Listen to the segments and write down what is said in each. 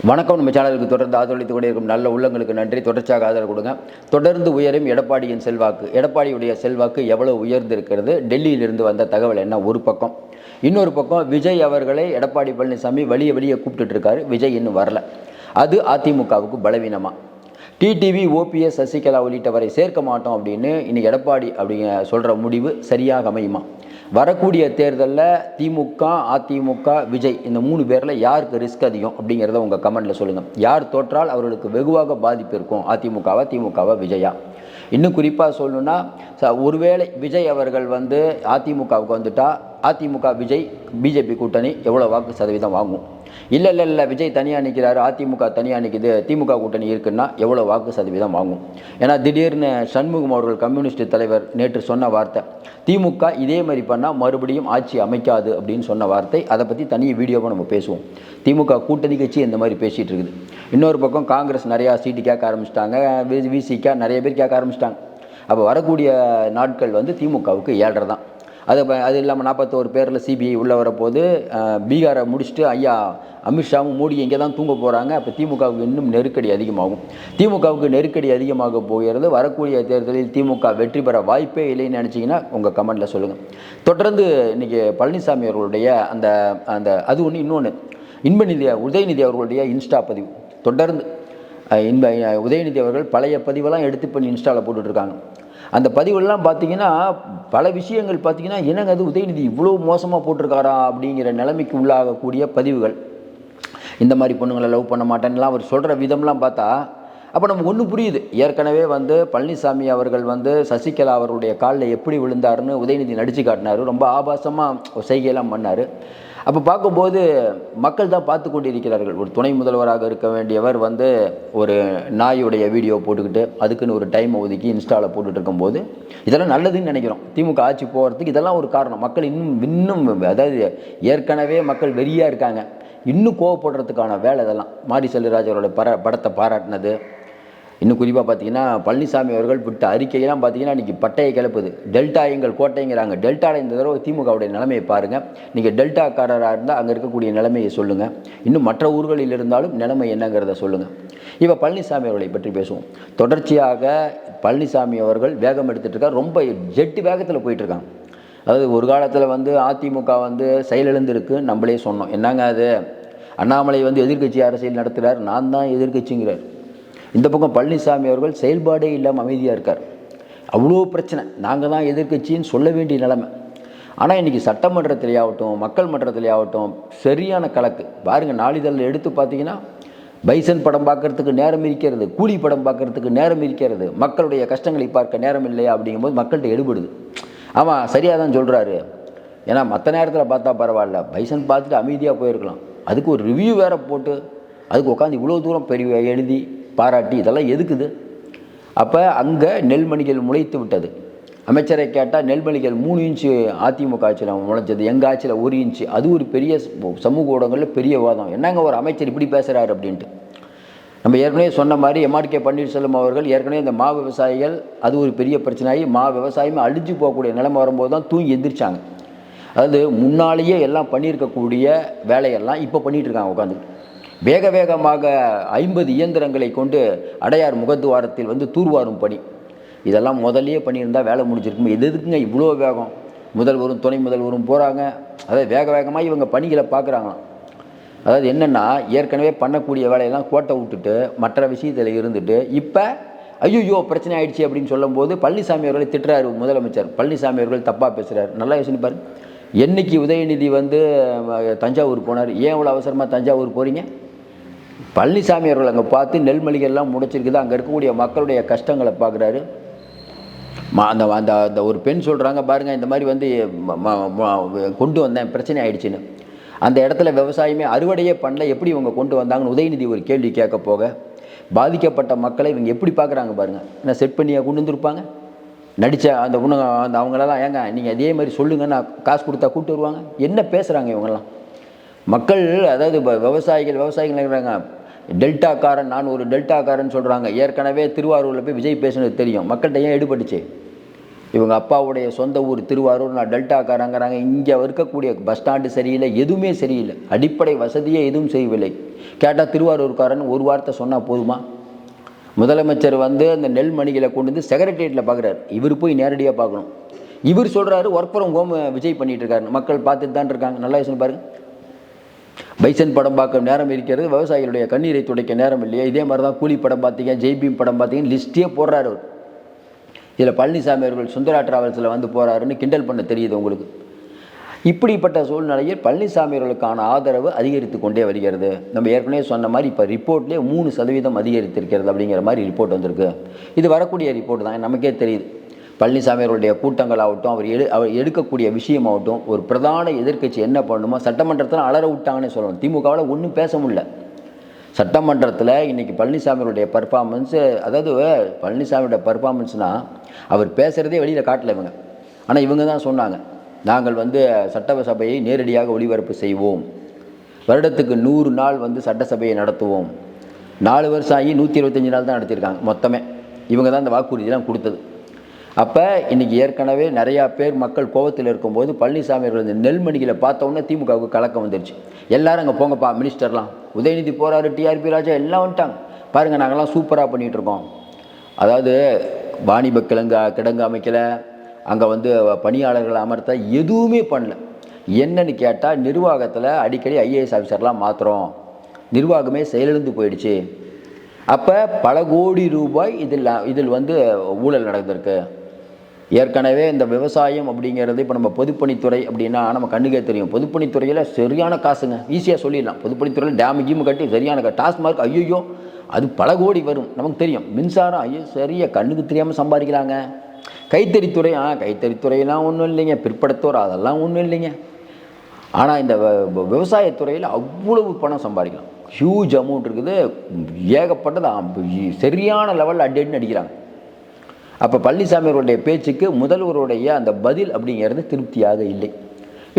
வணக்கம். நம்ம சேனலுக்கு தொடர்ந்து ஆதரவளித்துக் கொண்டே இருக்கும் நல்ல உள்ளங்களுக்கு நன்றி. தொடர்ச்சியாக ஆதரவு கொடுங்க. தொடர்ந்து உயரும் எடப்பாடியின் செல்வாக்கு. எடப்பாடியுடைய செல்வாக்கு எவ்வளவு உயர்ந்திருக்கிறது? டெல்லியிலிருந்து வந்த தகவல் என்ன? ஒரு பக்கம். இன்னொரு பக்கம் விஜய் அவர்களை எடப்பாடி பழனிசாமி வெளியே வெளியே கூப்பிட்டுட்டு இருக்காரு. விஜய் இன்னும் வரல. அது அதிமுகவுக்கு பலவீனமாக டிடிவி ஓபிஎஸ் சசிகலா உள்ளிட்டவரை சேர்க்க மாட்டோம் அப்படின்னு இன்னைக்கு எடப்பாடி அப்படிங்க சொல்கிற முடிவு சரியாக அமையுமா? வரக்கூடிய தேர்தலில் திமுக அதிமுக விஜய் இந்த மூணு பேரில் யாருக்கு ரிஸ்க் அதிகம் அப்படிங்கிறத உங்கள் கமெண்ட்டில் சொல்லுங்கள் யார் தோற்றால் அவர்களுக்கு வெகுவாக பாதிப்பு இருக்கும் அதிமுகவா திமுகவா விஜயா? இன்னும் குறிப்பாக சொல்லணுன்னா ச- ஒருவேளை விஜய் அவர்கள் வந்து அதிமுகவுக்கு வந்துட்டா அதிமுக விஜய் பிஜேபி கூட்டணி எவ்வளோ வாக்கு சதவீதம் வாங்கும்? இல்லை இல்லை இல்லை விஜய் தனியாக நிற்கிறாரு அதிமுக தனியாக நிற்கிது திமுக கூட்டணி இருக்குன்னா எவ்வளோ வாக்கு சதவீதம் வாங்கும்? ஏன்னா திடீர்னு சண்முகம் அவர்கள் கம்யூனிஸ்ட் தலைவர் நேற்று சொன்ன வார்த்தை திமுக இதே மாதிரி பண்ணால் மறுபடியும் ஆட்சி அமைக்காது அப்படின்னு சொன்ன வார்த்தை அதை பற்றி தனி வீடியோவை நம்ம பேசுவோம். திமுக கூட்டணி கட்சி இந்த மாதிரி பேசிகிட்டு இருக்குது. இன்னொரு பக்கம் காங்கிரஸ் நிறையா சீட்டு கேட்க ஆரம்பிச்சிட்டாங்க விசிகா நிறைய பேர் கேட்க ஆரம்பிச்சிட்டாங்க. அப்போ வரக்கூடிய நாட்கள் வந்து திமுகவுக்கு ஏழரை தான். அது ப- அது இல்லாமல் நாற்பத்தோரு பேரில் சிபிஐ உள்ளே வரப்போது பீகாரை முடிச்சுட்டு ஐயா அமித்ஷாவும் மோடி இங்கே தான் தூங்க போகிறாங்க அப்போ திமுகவுக்கு இன்னும் நெருக்கடி அதிகமாகும். திமுகவுக்கு நெருக்கடி அதிகமாக போகிறது. வரக்கூடிய தேர்தலில் திமுக வெற்றி பெற வாய்ப்பே இல்லைன்னு நினச்சிங்கன்னா உங்கள் கமெண்ட்டில் சொல்லுங்கள் தொடர்ந்து இன்றைக்கி பழனிசாமி அவர்களுடைய அந்த அந்த அது ஒன்று இன்னொன்று இன்பநிதி உதயநிதி அவர்களுடைய இன்ஸ்டா பதிவு. தொடர்ந்து இன்ப உதயநிதி அவர்கள் பழைய பதிவெல்லாம் எடுத்து பண்ணி இன்ஸ்டாவில் போட்டுட்ருக்காங்க அந்த பதிவுலாம் பார்த்தீங்கன்னா பல விஷயங்கள் பார்த்தீங்கன்னா என்னங்க அது உதயநிதி இவ்வளோ மோசமாக போட்டிருக்காரா அப்படிங்கிற நிலைமைக்கு உள்ளாகக்கூடிய பதிவுகள். இந்த மாதிரி பொண்ணுங்களை லவ் பண்ண மாட்டேன்லாம் அவர் சொல்கிற விதம்லாம் பார்த்தா அப்போ நம்ம ஒன்று புரியுது. ஏற்கனவே வந்து பழனிசாமி அவர்கள் வந்து சசிகலா அவர்களுடைய காலில் எப்படி விழுந்தாருன்னு உதயநிதி நடித்து காட்டினார். ரொம்ப ஆபாசமாக செய்கையெல்லாம் பண்ணார். அப்போ பார்க்கும்போது மக்கள் தான் பார்த்து கொண்டு இருக்கிறார்கள் ஒரு துணை முதல்வராக இருக்க வேண்டியவர் வந்து ஒரு நாயுடைய வீடியோ போட்டுக்கிட்டு அதுக்குன்னு ஒரு டைமை ஒதுக்கி இன்ஸ்டாவில் போட்டுட்டு இருக்கும்போது இதெல்லாம் நல்லதுன்னு நினைக்கிறோம். திமுக ஆட்சி போகிறதுக்கு இதெல்லாம் ஒரு காரணம். மக்கள் இன்னும் இன்னும் அதாவது ஏற்கனவே மக்கள் வெறியாக இருக்காங்க. இன்னும் கோவப்படுறதுக்கான வேலை இதெல்லாம். மாரி செல்வராஜ் அவரோட பர படத்தை பாராட்டினது. இன்னும் குறிப்பாக பார்த்தீங்கன்னா பழனிசாமி அவர்கள் விட்ட அறிக்கையெல்லாம் பார்த்தீங்கன்னா இன்றைக்கி பட்டையை கிளப்புது. டெல்டா எங்கள் கோட்டைங்கிறாங்க. டெல்டாவில் இந்த தடவை திமுகவுடைய நிலைமையை பாருங்கள் நீங்கள் டெல்டாக்காரராக இருந்தால் அங்கே இருக்கக்கூடிய நிலைமையை சொல்லுங்கள் இன்னும் மற்ற ஊர்களில் இருந்தாலும் நிலைமை என்னங்கிறத சொல்லுங்கள் இப்போ பழனிசாமி அவர்களை பற்றி பேசுவோம். தொடர்ச்சியாக பழனிசாமி அவர்கள் வேகம் எடுத்துகிட்டு இருக்கார். ரொம்ப ஜெட்டு வேகத்தில் போயிட்டுருக்காங்க அதாவது ஒரு காலத்தில் வந்து அதிமுக வந்து செயலிழந்திருக்கு நம்மளே சொன்னோம். என்னங்க அது? அண்ணாமலை வந்து எதிர்க்கட்சி அரசியல் நடத்துகிறார் நான் தான் எதிர்க்கட்சிங்கிறார் இந்த பக்கம் பழனிசாமி அவர்கள் செயல்பாடே இல்லாமல் அமைதியாக இருக்கார். அவ்வளோ பிரச்சனை. நாங்கள் தான் எதிர்க்கட்சின்னு சொல்ல வேண்டிய நிலைமை. ஆனால் இன்றைக்கி சட்டமன்றத்திலே ஆகட்டும் மக்கள் மன்றத்திலே ஆகட்டும் சரியான கலக்கு பாருங்கள் நாளிதழில் எடுத்து பார்த்தீங்கன்னா பைசன் படம் பார்க்கறதுக்கு நேரம் இருக்கிறது கூலி படம் பார்க்கறதுக்கு நேரம் இருக்கிறது மக்களுடைய கஷ்டங்களை பார்க்க நேரம் இல்லையா அப்படிங்கும்போது மக்கள்கிட்ட எடுபடுது. ஆமாம் சரியாக தான் சொல்கிறாரு ஏன்னா மற்ற நேரத்தில் பார்த்தா பரவாயில்ல. பைசன் பார்த்துட்டு அமைதியாக போயிருக்கலாம். அதுக்கு ஒரு ரிவ்யூ வேறு போட்டு அதுக்கு உட்காந்து இவ்வளோ தூரம் பெரிய எழுதி பாராட்டி இதெல்லாம் எதுக்குது அப்போ அங்கே நெல்மணிகள் முளைத்து விட்டது. அமைச்சரை கேட்டால் நெல்மணிகள் மூணு இன்ச்சு அதிமுக ஆட்சியில் முளைச்சது எங்கள் ஆட்சியில் ஒரு இன்ச்சு. அது ஒரு பெரிய சமூக ஊடகங்களில் பெரிய வாதம். என்னங்க ஒரு அமைச்சர் இப்படி பேசுகிறாரு அப்படின்ட்டு. நம்ம ஏற்கனவே சொன்ன மாதிரி எம்ஆர்கே பன்னீர்செல்வம் அவர்கள் ஏற்கனவே இந்த மா விவசாயிகள் அது ஒரு பெரிய பிரச்சனையாகி மா விவசாயமே அழிஞ்சு போகக்கூடிய நிலைமை வரும்போது தான் தூங்கி எந்திரிச்சாங்க. அதாவது முன்னாலேயே எல்லாம் பண்ணியிருக்கக்கூடிய வேலையெல்லாம் இப்போ பண்ணிகிட்டு இருக்காங்க உட்காந்து வேக வேகமாக ஐம்பது இயந்திரங்களை கொண்டு அடையார் முகத்துவாரத்தில் வந்து தூர்வாரும் பணி. இதெல்லாம் முதல்லையே பண்ணியிருந்தா வேலை முடிஞ்சிருக்கும். இது எதுக்குங்க இவ்வளோ வேகம்? முதல்வரும் துணை முதல்வரும் போகிறாங்க அதாவது வேக வேகமாக இவங்க பணிகளை பார்க்குறாங்களாம். அதாவது என்னென்னா ஏற்கனவே பண்ணக்கூடிய வேலையெல்லாம் கோட்டை விட்டுட்டு மற்ற விஷயத்தில் இருந்துட்டு இப்போ ஐயோ பிரச்சனை ஆயிடுச்சு அப்படின்னு சொல்லும்போது பழனிசாமி அவர்களை திட்டுறாரு முதலமைச்சர். பழனிசாமி அவர்கள் தப்பாக பேசுகிறார் நல்லா யோசனை பாரு உதயநிதி வந்து தஞ்சாவூர் போனார்? ஏன் இவ்வளோ அவசரமாக தஞ்சாவூர் போகிறீங்க பழனிசாமி அவர்கள் அங்கே பார்த்து நெல் முடிச்சிருக்குது. அங்கே இருக்கக்கூடிய மக்களுடைய கஷ்டங்களை பார்க்குறாரு. மா அந்த அந்த அந்த ஒரு பெண் சொல்கிறாங்க பாருங்கள் இந்த மாதிரி வந்து கொண்டு வந்தேன் பிரச்சனை ஆயிடுச்சுன்னு. அந்த இடத்துல விவசாயமே அறுவடையே பண்ணல எப்படி இவங்க கொண்டு வந்தாங்கன்னு உதயநிதி ஒரு கேள்வி கேட்க போக பாதிக்கப்பட்ட மக்களை இவங்க எப்படி பார்க்குறாங்க பாருங்கள் என்ன செட் பண்ணியா கொண்டு வந்துருப்பாங்க? நடித்த அந்த உணவு அந்த அவங்களெல்லாம் ஏங்க நீங்கள் அதே மாதிரி சொல்லுங்கள் நான் காசு கொடுத்தா கூப்பிட்டு வருவாங்க? என்ன பேசுகிறாங்க இவங்கெல்லாம்? மக்கள் அதாவது இப்போ விவசாயிகள் விவசாயிகள் இருக்கிறாங்க டெல்டாக்காரன் நான் ஒரு டெல்டாக்காரன் சொல்கிறாங்க ஏற்கனவே திருவாரூரில் போய் விஜய் பேசுனது தெரியும். மக்கள்கிட்ட ஏன் எடுபட்டுச்சு இவங்க அப்பாவுடைய சொந்த ஊர் திருவாரூர் நான் டெல்டாக்காரங்கிறாங்க. இங்கே இருக்கக்கூடிய பஸ் ஸ்டாண்டு சரியில்லை எதுவுமே சரியில்லை. அடிப்படை வசதியே எதுவும் செய்யவில்லை. கேட்டால் திருவாரூர்காரன் ஒரு வார்த்தை சொன்னால் போதுமா? முதலமைச்சர் வந்து அந்த நெல் மணிகளை கொண்டு வந்து செக்ரட்டரியேட்டில் பார்க்குறாரு இவர் போய் நேரடியாக பார்க்கணும் இவர் சொல்கிறாரு ஒர்க் ஃப்ரம் ஹோம் விஜய் பண்ணிகிட்டு இருக்காரு. மக்கள் பார்த்துட்டு தான் இருக்காங்க நல்லா யோசனை பாருங்கள் பைசன் படம் பார்க்க நேரம் இருக்கிறது. விவசாயிகளுடைய கண்ணீரை துடைக்க நேரம் இல்லையா. இதே மாதிரி தான் கூலி படம் பார்த்தீங்க ஜெய்பீம் படம் பார்த்தீங்க லிஸ்ட்டே போடுறாரு அவர். இதில் பழனிசாமி அவர்கள் சுந்தரா டிராவல்ஸில் வந்து போகிறாருன்னு கிண்டல் பண்ண தெரியுது உங்களுக்கு. இப்படிப்பட்ட சூழ்நிலையில் பழனிசாமி அவர்களுக்கான ஆதரவு அதிகரித்து கொண்டே வருகிறது. நம்ம ஏற்கனவே சொன்ன மாதிரி இப்போ ரிப்போர்ட்லேயே மூணு சதவீதம் அதிகரித்திருக்கிறது அப்படிங்கிற மாதிரி ரிப்போர்ட் வந்திருக்கு. இது வரக்கூடிய ரிப்போர்ட் தான். நமக்கே தெரியுது. பழனிசாமி அவருடைய கூட்டங்கள் ஆகட்டும் அவர் எடு அவர் எடுக்கக்கூடிய விஷயமாகட்டும் ஒரு பிரதான எதிர்க்கட்சி என்ன பண்ணுமோ சட்டமன்றத்தில் அலற விட்டாங்கன்னே சொல்லணும். திமுகவில் ஒன்றும் பேச முடியல. சட்டமன்றத்தில் இன்றைக்கி பழனிசாமியோடைய பர்ஃபார்மன்ஸு அதாவது பழனிசாமியோட பர்ஃபார்மன்ஸ்னால் அவர் பேசுகிறதே வெளியில் காட்டல இவங்க. ஆனால் இவங்க தான் சொன்னாங்க நாங்கள் வந்து சட்டசபையை நேரடியாக ஒளிபரப்பு செய்வோம். வருடத்துக்கு நூறு நாள் வந்து சட்டசபையை நடத்துவோம். நாலு வருஷம் ஆகி நூற்றி இருபத்தஞ்சி நாள் தான் நடத்தியிருக்காங்க மொத்தமே. இவங்க தான் இந்த வாக்குறுதியெல்லாம் கொடுத்தது. அப்போ இன்றைக்கி ஏற்கனவே நிறையா பேர் மக்கள் கோவத்தில் இருக்கும்போது பழனிசாமி அவர்கள் இந்த நெல்மணிகளை பார்த்தோன்னே திமுகவுக்கு கலக்கம் வந்துருச்சு. எல்லாரும் அங்கே போங்கப்பா மினிஸ்டர்லாம். உதயநிதி போகிறாரு டிஆர்பி ராஜா எல்லாம் வந்துட்டாங்க. பாருங்கள் நாங்கள்லாம் சூப்பராக பண்ணிகிட்ருக்கோம். அதாவது வாணிப கிழங்கு கிடங்கு அமைக்கலை. அங்கே வந்து பணியாளர்களை அமர்த்த எதுவுமே பண்ணல. என்னன்னு கேட்டால் நிர்வாகத்தில் அடிக்கடி ஐஏஎஸ் ஆஃபீஸர்லாம் மாற்றுறோம் நிர்வாகமே செயலிழந்து போயிடுச்சு. அப்போ பல கோடி ரூபாய் இதில் இதில் வந்து ஊழல் நடந்திருக்கு. ஏற்கனவே இந்த விவசாயம் அப்படிங்கிறது இப்போ நம்ம பொதுப்பணித்துறை அப்படின்னா நம்ம கண்ணுக்கே தெரியும். பொதுப்பணித்துறையில் சரியான காசுங்க. ஈஸியாக சொல்லிடலாம். பொதுப்பணித்துறையில் டேமு கீமு கட்டி சரியான டாஸ்மார்க் ஐயோ அது பல கோடி வரும். நமக்கு தெரியும். மின்சாரம் ஐயோ சரியா கண்ணுக்கு தெரியாமல் சம்பாதிக்கிறாங்க கைத்தறித்துறை ஆ கைத்தறித்துறையெல்லாம் ஒன்றும் இல்லைங்க. பிற்படுத்தோர் அதெல்லாம் ஒன்றும் இல்லைங்க. ஆனால் இந்த விவசாயத்துறையில் அவ்வளவு பணம் சம்பாதிக்கலாம். ஹியூஜ் அமௌண்ட் இருக்குது. ஏகப்பட்டது சரியான லெவலில் அடி அடின்னு அடிக்கிறாங்க. அப்போ பழனிசாமி அவருடைய பேச்சுக்கு முதல்வருடைய அந்த பதில் அப்படிங்கிறது திருப்தியாக இல்லை.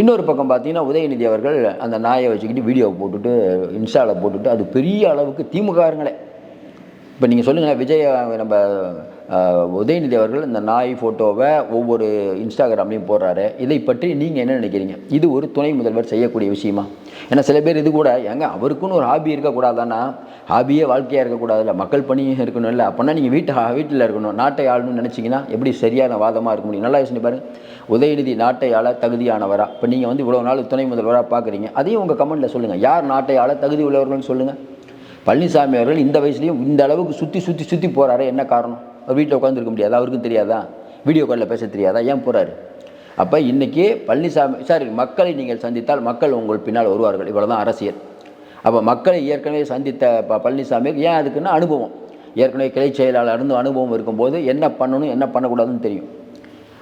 இன்னொரு பக்கம் பார்த்தீங்கன்னா உதயநிதி அவர்கள் அந்த நாயை வச்சுக்கிட்டு வீடியோ போட்டுட்டு இன்ஸ்டாவில் போட்டுட்டு அது பெரிய அளவுக்கு திமுகங்களே இப்போ நீங்கள் சொல்லுங்களேன் விஜய் நம்ம உதயநிதி அவர்கள் இந்த நாய் ஃபோட்டோவை ஒவ்வொரு இன்ஸ்டாகிராம்லையும் போடுறாரு. இதை பற்றி நீங்கள் என்ன நினைக்கிறீங்க? இது ஒரு துணை முதல்வர் செய்யக்கூடிய விஷயமா? ஏன்னா சில பேர் இது கூட ஏங்க அவருக்குன்னு ஒரு ஹாபி இருக்கக்கூடாதானா ஹாபியே வாழ்க்கையாக இருக்கக்கூடாதுல்ல மக்கள் பணியும் இருக்கணும் இல்லை அப்படின்னா நீங்கள் வீட்டு வீட்டில் இருக்கணும் நாட்டை ஆளணும்னு நினச்சிங்கன்னா எப்படி சரியான வாதமாக இருக்க முடியும்? நல்லா யோசனை பாருங்கள் உதயநிதி நாட்டை ஆள தகுதியானவரா? இப்போ நீங்கள் வந்து இவ்வளோ நாள் துணை முதல்வராக பார்க்குறீங்க அதையும் உங்கள் கமெண்ட்டில் சொல்லுங்கள் யார் நாட்டை ஆள தகுதி உள்ளவர்கள்னு சொல்லுங்கள் பழனிசாமி அவர்கள் இந்த வயசுலேயும் இந்த அளவுக்கு சுற்றி சுற்றி சுற்றி போகிறாரு என்ன காரணம்? அவர் வீட்டில் உட்காந்துருக்க முடியாதா. அவருக்கும் தெரியாதா? வீடியோ காலில் பேச தெரியாதா? ஏன் போகிறாரு அப்போ இன்றைக்கி பழனிசாமி சாரி மக்களை நீங்கள் சந்தித்தால் மக்கள் உங்கள் பின்னால் வருவார்கள். இவ்வளோ தான் அரசியல். அப்போ மக்களை ஏற்கனவே சந்தித்த ப பழனிசாமி ஏன் அதுக்குன்னா அனுபவம். ஏற்கனவே கிளை செயலாளர் இருந்து அனுபவம் இருக்கும்போது என்ன பண்ணணும் என்ன பண்ணக்கூடாதுன்னு தெரியும்.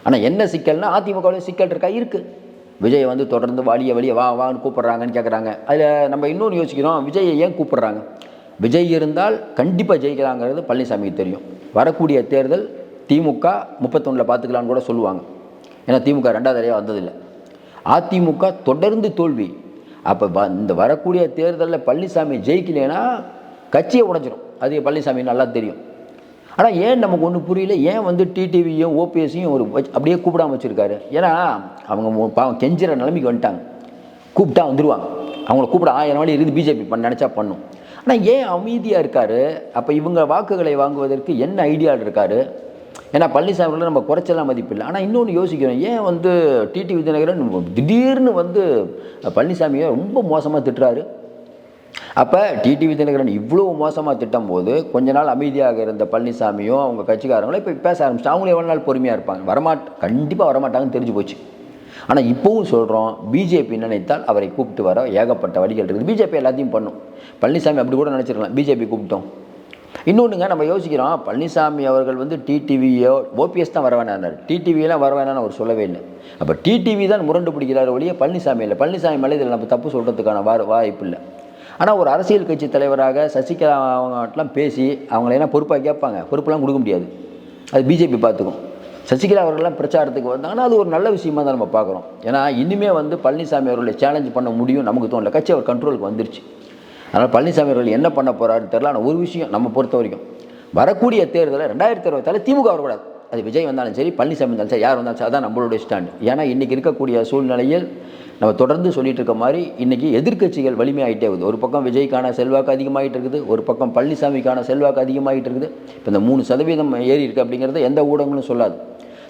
ஆனால் என்ன சிக்கல்னா அதிமுகவில் சிக்கல் இருக்கா? இருக்குது விஜய் வந்து தொடர்ந்து வாலிய வழியை வா வான்னு கூப்பிட்றாங்கன்னு கேட்குறாங்க அதில் நம்ம இன்னொன்று யோசிக்கிறோம் விஜயை ஏன் கூப்பிட்றாங்க? விஜய் இருந்தால் கண்டிப்பாக ஜெயிக்கலாங்கிறது பழனிசாமிக்கு தெரியும். வரக்கூடிய தேர்தல் திமுக முப்பத்தொன்னில் பார்த்துக்கலான்னு கூட சொல்லுவாங்க. ஏன்னா திமுக ரெண்டாவது தடவையாக வந்ததில்லை. அதிமுக தொடர்ந்து தோல்வி. அப்போ வ இந்த வரக்கூடிய தேர்தலில் பழனிசாமி ஜெயிக்கலைன்னா கட்சியை உடைஞ்சிரும். அது பழனிசாமி நல்லா தெரியும். ஆனால் ஏன் நமக்கு ஒன்றும் புரியல? ஏன் வந்து டிடிவியும் ஓபிஎஸ்ஸையும் ஒரு வச்சு- அப்படியே கூப்பிடாம வச்சுருக்காரு? ஏன்னா அவங்க பாவம் கெஞ்சிற நிலைமைக்கு வந்துட்டாங்க. கூப்பிட்டா வந்துடுவாங்க அவங்கள கூப்பிட ஆயிரம் வழி இருந்து பிஜேபி பண்ண நினச்சா பண்ணும். ஆனால் ஏன் அமைதியாக இருக்கார்? அப்போ இவங்க வாக்குகளை வாங்குவதற்கு என்ன ஐடியாவில் இருக்காரு? ஏன்னா பழனிசாமிகளை நம்ம குறைச்செல்லாம் மதிப்பில்லை ஆனால் இன்னொன்று யோசிக்கிறோம் ஏன் வந்து டிடி விஜயநகரன் திடீர்னு வந்து பழனிசாமியை ரொம்ப மோசமாக திட்டுறாரு? அப்போ டிடி விஜயநகரன் இவ்வளோ மோசமாக திட்டம் போது கொஞ்ச நாள் அமைதியாக இருந்த பழனிசாமியும் அவங்க கட்சிக்காரங்களும் இப்போ பேச ஆரம்பிச்சு அவங்களும் எவ்வளோ நாள் பொறுமையாக இருப்பாங்க? வரமாட் கண்டிப்பாக வரமாட்டாங்கன்னு தெரிஞ்சு போச்சு. ஆனால் இப்போவும் சொல்கிறோம் பிஜேபி நினைத்தால் அவரை கூப்பிட்டு வர ஏகப்பட்ட வழிகள் இருக்குது. பிஜேபி எல்லாத்தையும் பண்ணும். பழனிசாமி அப்படி கூட நினச்சிருக்கலாம். பிஜேபி கூப்பிட்டோம். இன்னொன்றுங்க நம்ம யோசிக்கிறோம் பழனிசாமி அவர்கள் வந்து டிடிவியோ ஓபிஎஸ் தான் வர வேணாம் டிடிவியெல்லாம் வர வேணாம்னு அவர் சொல்லவே இல்லை. அப்போ டிடிவி தான் முரண்டு பிடிக்கிறார் ஒழிய பழனிசாமி இல்லை. பழனிசாமி மேலே இதில் நம்ம தப்பு சொல்கிறதுக்கான வா வாய்ப்பு இல்லை. ஆனால் ஒரு அரசியல் கட்சி தலைவராக சசிகலா அவங்கலாம் பேசி அவங்கள என்ன பொறுப்பாக கேட்பாங்க. பொறுப்பெல்லாம் கொடுக்க முடியாது. அது பிஜேபி பார்த்துக்கும். சசிகலா அவர்கள்லாம் பிரச்சாரத்துக்கு வந்தாங்கன்னா அது ஒரு நல்ல விஷயமா தான் நம்ம பார்க்குறோம். ஏன்னா இனிமே வந்து பழனிசாமி அவர்களை சேலஞ்ச் பண்ண முடியும் நமக்கு தோணல. கட்சி அவர் கண்ட்ரோலுக்கு வந்துருச்சு. அதனால் பழனிசாமி அவர்கள் என்ன பண்ண போகிறாருன்னு தெரியல. ஆனால் ஒரு விஷயம் நம்ம பொறுத்த வரைக்கும் வரக்கூடிய தேர்தலில் ரெண்டாயிரத்தி இருபத்தாறு திமுக வரக்கூடாது. அது விஜய் வந்தாலும் சரி பழனிசாமி வந்தாலும் சரி யார் வந்தாலும் சரி அதான் நம்மளுடைய ஸ்டாண்ட் ஏன்னா இன்றைக்கி இருக்கக்கூடிய சூழ்நிலையில் நம்ம தொடர்ந்து சொல்லிட்டு இருக்க மாதிரி இன்றைக்கி எதிர்க்கட்சிகள் வலிமையாகிட்டே வருது. ஒரு பக்கம் விஜய்க்கான செல்வாக்கு அதிகமாகிட்டு இருக்குது ஒரு பக்கம் பழனிசாமிக்கான செல்வாக்கு அதிகமாகிட்டு இருக்குது. இப்போ இந்த மூணு சதவீதம் ஏறி இருக்குது அப்படிங்கிறத எந்த ஊடகங்களும் சொல்லாது.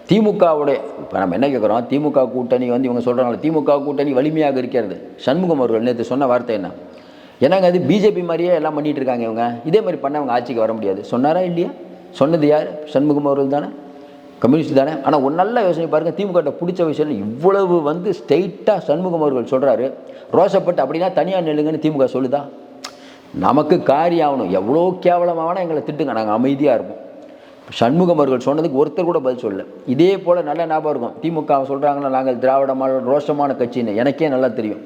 திமுகவுடைய இப்போ நம்ம என்ன கேட்குறோம் திமுக கூட்டணி வந்து இவங்க சொல்கிறாங்க திமுக கூட்டணி வலிமையாக இருக்கிறது. சண்முகம் அவர்கள் நேற்று சொன்ன வார்த்தை என்ன? ஏன்னாங்க அது? பிஜேபி மாதிரியே எல்லாம் பண்ணிகிட்டு இருக்காங்க இவங்க. இதே மாதிரி பண்ண அவங்க ஆட்சிக்கு வர முடியாது. சொன்னாரா இல்லையா? சொன்னது யார்? சண்முகம் அவர்கள் தானே? கம்யூனிஸ்ட் தானே? ஆனால் ஒரு நல்ல யோசனை பாருங்கள் திமுக பிடிச்ச விஷயம் இவ்வளவு வந்து ஸ்ட்ரெயிட்டாக சண்முகம் அவர்கள் சொல்கிறாரு ரோசப்பட்டு அப்படின்னா தனியாக நெல்லுங்கன்னு திமுக சொல்லுதா? நமக்கு காரியம் ஆகணும். எவ்வளோ கேவலமான எங்களை திட்டுங்க. நாங்கள் அமைதியாக இருப்போம். சண்முகம் அவர்கள் சொன்னதுக்கு ஒருத்தர் கூட பதில் சொல்லல. இதே போல் நல்ல ஞாபகம் இருக்கும். திமுக சொல்கிறாங்கன்னா நாங்கள் திராவிடமான ரோஷமான கட்சின்னு எனக்கே நல்லா தெரியும்.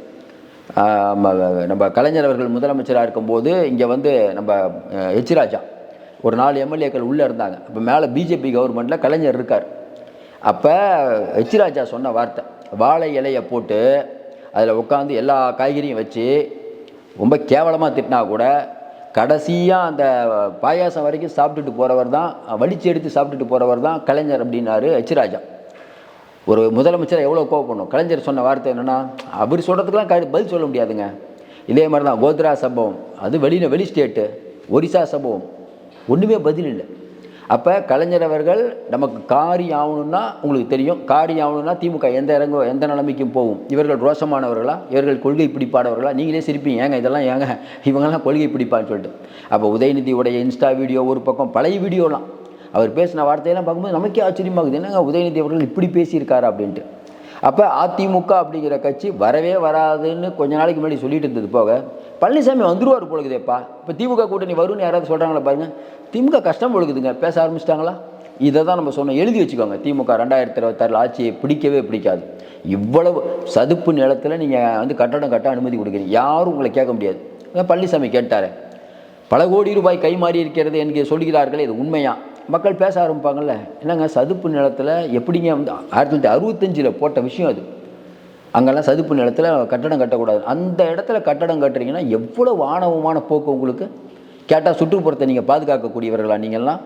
நம்ம கலைஞர் அவர்கள் முதலமைச்சராக இருக்கும்போது இங்கே வந்து நம்ம எச்சிராஜா ஒரு நாலு எம்எல்ஏக்கள் உள்ளே இருந்தாங்க. இப்போ மேலே பிஜேபி கவர்மெண்ட்டில் கலைஞர் இருக்கார். அப்போ எச் ராஜா சொன்ன வார்த்தை வாழை இலையை போட்டு அதில் உட்காந்து எல்லா காய்கறியும் வச்சு ரொம்ப கேவலமாக திட்டினா கூட கடைசியாக அந்த பாயாசம் வரைக்கும் சாப்பிட்டுட்டு போகிறவர் தான் வலிச்சு எடுத்து சாப்பிட்டுட்டு போகிறவர் தான் கலைஞர் அப்படின்னாரு எச் ராஜா ஒரு முதலமைச்சர் எவ்வளோ கோவப்படணும்? கலைஞர் சொன்ன வார்த்தை என்னென்னா அவர் சொல்கிறதுக்கெலாம் கரு பதில் சொல்ல முடியாதுங்க. இதே மாதிரி தான் கோத்ரா சம்பவம் அது வெளியில் வெளி ஸ்டேட்டு ஒரிசா சம்பவம். ஒன்றுமே பதில் இல்லை. அப்போ கலைஞர் அவர்கள் நமக்கு காரி ஆகணும்னா உங்களுக்கு தெரியும். காரி ஆகணும்னா திமுக எந்த இறங்கோ எந்த நிலைமைக்கும் போகும். இவர்கள் ரோஷமானவர்களா? இவர்கள் கொள்கை பிடிப்பாடவர்களா நீங்களே சிரிப்பீங்க. ஏங்க இதெல்லாம் ஏங்க? இவங்கெல்லாம் கொள்கை பிடிப்பான்னு சொல்லிட்டு. அப்போ உதயநிதியுடைய இன்ஸ்டா வீடியோ ஒரு பக்கம் பழைய வீடியோலாம். அவர் பேசின வார்த்தையெல்லாம் பார்க்கும்போது நமக்கே ஆச்சரியமாகுது. என்னங்க உதயநிதி அவர்கள் இப்படி பேசியிருக்காரு அப்படின்ட்டு. அப்போ அதிமுக அப்படிங்கிற கட்சி வரவே வராதுன்னு கொஞ்ச நாளைக்கு முன்னாடி சொல்லிட்டு இருந்தது போக பழனிசாமி வந்துருவார் பொழுதுதேப்பா இப்போ திமுக கூட்டணி வரும்னு யாராவது சொல்கிறாங்களா பாருங்கள் திமுக கஷ்டம் பொழுதுங்க பேச ஆரம்பிச்சிட்டாங்களா? இதை தான் நம்ம சொன்னோம். எழுதி வச்சுக்கோங்க. திமுக ரெண்டாயிரத்தி இருபத்தாறில் ஆட்சியை பிடிக்கவே பிடிக்காது. இவ்வளவு சதுப்பு நிலத்தில் நீங்கள் வந்து கட்டடம் கட்ட அனுமதி கொடுக்குறீங்க. யாரும் உங்களை கேட்க முடியாது. பழனிசாமி கேட்டார். பல கோடி ரூபாய் கைமாறி இருக்கிறது என்று சொல்கிறார்கள் இது உண்மையாக மக்கள் பேச ஆரம்பிப்பாங்கல்ல? என்னங்க சதுப்பு நிலத்தில் எப்படிங்க வந்து ஆயிரத்தி தொள்ளாயிரத்தி அறுபத்தஞ்சில் போட்ட விஷயம் அது. அங்கெல்லாம் சதுப்பு நிலத்தில் கட்டடம் கட்டக்கூடாது. அந்த இடத்துல கட்டடம் கட்டுறீங்கன்னா எவ்வளோ ஆணவமான போக்கு உங்களுக்கு? கேட்டால் சுற்றுப்புறத்தை நீங்கள் பாதுகாக்கக்கூடியவர்களா நீங்கள்லாம்?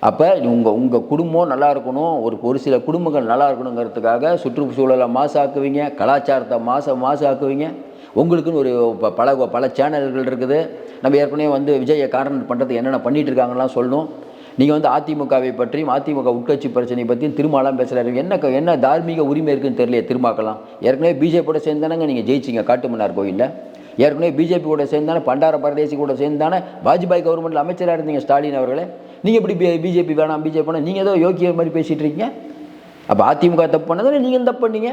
அப்போ உங்கள் உங்கள் குடும்பம் நல்லா இருக்கணும். ஒரு ஒரு சில குடும்பங்கள் நல்லா இருக்கணுங்கிறதுக்காக சுற்றுச்சூழலை மாசாக்குவீங்க கலாச்சாரத்தை மாச மாசாக்குவீங்க. உங்களுக்குன்னு ஒரு ப- பல பல சேனல்கள் இருக்குது. நம்ம ஏற்கனவே வந்து விஜயை காரணம் பண்ணுறது என்னென்ன பண்ணிகிட்டு இருக்காங்கலாம் சொல்லணும். நீங்கள் வந்து அதிமுகவை பற்றியும் அதிமுக உட்கட்சி பிரச்சனை பற்றியும் திருமாலாம் பேசுகிறாரு என்ன என்ன தார்மீக உரிமை இருக்குன்னு தெரியல திருமாக்கலாம் ஏற்கனவே பிஜேபியோட சேர்ந்தானங்க நீங்கள் ஜெயிச்சிங்க காட்டுமன்னார் கோயிலில். ஏற்கனவே பிஜேபி கூட சேர்ந்தானே பண்டார பரதேசி கூட சேர்ந்தானே வாஜ்பாய் கவர்மெண்ட்டில் அமைச்சராக இருந்தீங்க ஸ்டாலின் அவர்களே. நீங்கள் எப்படி பிஜேபி வேணாம் பிஜேபி பண்ண நீங்கள் ஏதோ யோக்கிய மாதிரி பேசிகிட்டு இருக்கீங்க? அப்போ அதிமுக தப்பு பண்ணதானே நீங்கள் தப்பு பண்ணீங்க?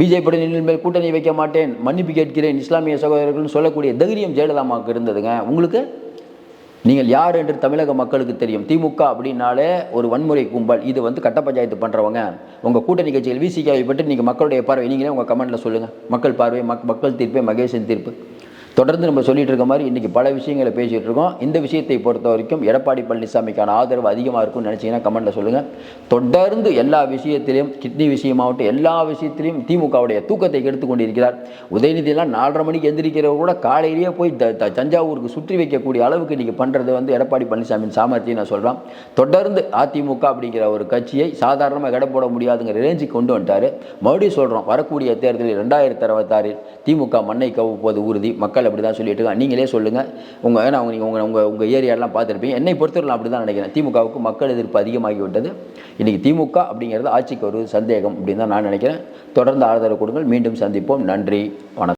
பிஜேபியுடன் இனிமேல் கூட்டணி வைக்க மாட்டேன் மன்னிப்பு கேட்கிறேன் இஸ்லாமிய சகோதரர்கள்னு சொல்லக்கூடிய தைரியம் ஜெயலலிதாமாவுக்கு இருந்ததுங்க. உங்களுக்கு? நீங்கள் யார் என்று தமிழக மக்களுக்கு தெரியும். திமுக அப்படின்னாலே ஒரு வன்முறை கும்பல். இது வந்து கட்ட பஞ்சாயத்து பண்ணுறவங்க உங்கள் கூட்டணி கட்சியில் விசிகாவை பற்றி நீங்கள் மக்களுடைய பார்வை நீங்களே உங்கள் கமெண்ட்டில் சொல்லுங்கள் மக்கள் பார்வை மக் மக்கள் தீர்ப்பே மகேஷன் தீர்ப்பு. தொடர்ந்து நம்ம சொல்லிட்டு இருக்க மாதிரி இன்றைக்கி பல விஷயங்களை பேசிகிட்டு இருக்கோம். இந்த விஷயத்தை பொறுத்த வரைக்கும் எடப்பாடி பழனிசாமிக்கான ஆதரவு அதிகமாக இருக்கும்னு நினச்சிங்கன்னா கமெண்ட்டில் சொல்லுங்கள் தொடர்ந்து எல்லா விஷயத்திலையும் கிட்னி விஷயமாகட்டும் எல்லா விஷயத்திலையும் திமுகவுடைய தூக்கத்தை கெடுத்து கொண்டிருக்கிறார். உதயநிதியெல்லாம் நாலரை மணிக்கு எந்திரிக்கிறவர் கூட காலையிலேயே போய் த தஞ்சாவூருக்கு சுற்றி வைக்கக்கூடிய அளவுக்கு இன்றைக்கி பண்ணுறது வந்து எடப்பாடி பழனிசாமியின் சாமர்த்தியம் நான் சொல்கிறேன் தொடர்ந்து அதிமுக அப்படிங்கிற ஒரு கட்சியை சாதாரணமாக எடை போட முடியாதுங்கிற ரேஞ்சுக்கு கொண்டு வந்துட்டார். மறுபடியும் சொல்கிறோம் வரக்கூடிய தேர்தலில் ரெண்டாயிரத்தி அறுபத்தாறில் திமுக மண்ணை கவுப்பது உறுதி மக்கள் அப்படி தான் சொல்லிட்டு இருக்காங்க. நீங்களே சொல்லுங்கள் உங்கள் ஏன்னா நீங்கள் உங்கள் உங்கள் உங்கள் ஏரியாலாம் பார்த்துருப்பீங்க. என்னை பொறுத்தவரை அப்படி தான் நினைக்கிறேன். திமுகவுக்கு மக்கள் எதிர்ப்பு அதிகமாகி விட்டது இன்றைக்கி திமுக அப்படிங்கிறது ஆட்சிக்கு வருவது சந்தேகம் அப்படின்னு தான் நான் நினைக்கிறேன். தொடர்ந்து ஆதரவு கொடுங்கள். மீண்டும் சந்திப்போம். நன்றி. வணக்கம்.